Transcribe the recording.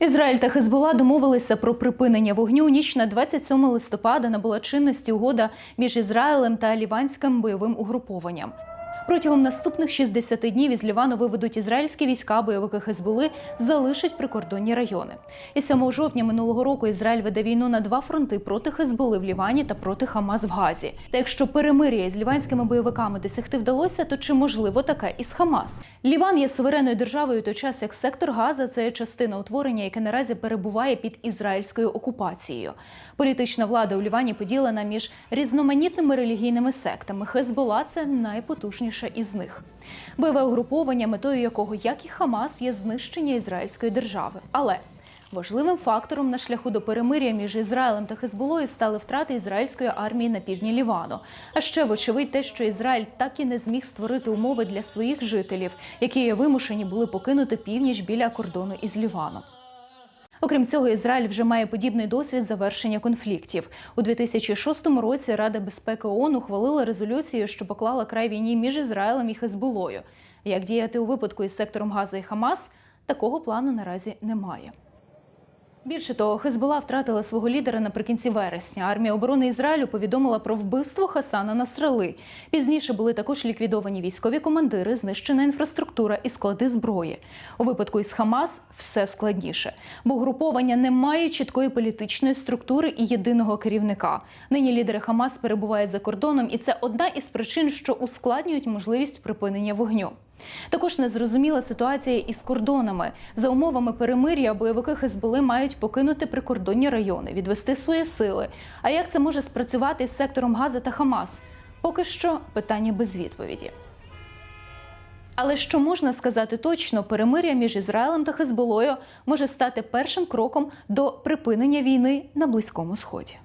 Ізраїль та Хезбола домовилися про припинення вогню. Ніч на 27 листопада набула чинності угода між Ізраїлем та ліванським бойовим угрупованням. Протягом наступних 60 днів із Лівану виведуть ізраїльські війська, бойовики Хезболи залишать прикордонні райони. І 7 жовтня минулого року Ізраїль веде війну на два фронти проти Хезболи в Лівані та проти Хамас в Газі. Та якщо перемир'я із ліванськими бойовиками досягти вдалося, то чи можливо таке із Хамас? Ліван є суверенною державою, той час як сектор Газа це частина утворення, яке наразі перебуває під ізраїльською окупацією. Політична влада у Лівані поділена між різноманітними релігійними сектами. Хезбола це найпотужніша із них. Бойове угруповання, метою якого, як і Хамас, є знищення ізраїльської держави. Але Важливим фактором на шляху до перемир'я між Ізраїлем та Хезболою стали втрати ізраїльської армії на півдні Лівану. А ще вочевидь те, що Ізраїль так і не зміг створити умови для своїх жителів, які вимушені були покинути північ біля кордону із Ліваном. Окрім цього, Ізраїль вже має подібний досвід завершення конфліктів. У 2006 році Рада безпеки ООН ухвалила резолюцію, що поклала край війні між Ізраїлем і Хезболою. Як діяти у випадку із сектором Газа і Хамас, такого плану наразі немає. Більше того, Хезбола втратила свого лідера наприкінці вересня. Армія оборони Ізраїлю повідомила про вбивство Хасана Насрали. Пізніше були також ліквідовані військові командири, знищена інфраструктура і склади зброї. У випадку із Хамас все складніше, бо угруповання не має чіткої політичної структури і єдиного керівника. Нині лідери Хамас перебувають за кордоном, і це одна із причин, що ускладнюють можливість припинення вогню. Також незрозуміла ситуація із кордонами. За умовами перемир'я бойовики Хезболи мають покинути прикордонні райони, відвести свої сили. А як це може спрацювати з сектором Газа та Хамас? Поки що питання без відповіді. Але що можна сказати точно, перемир'я між Ізраїлем та Хезболою може стати першим кроком до припинення війни на Близькому Сході.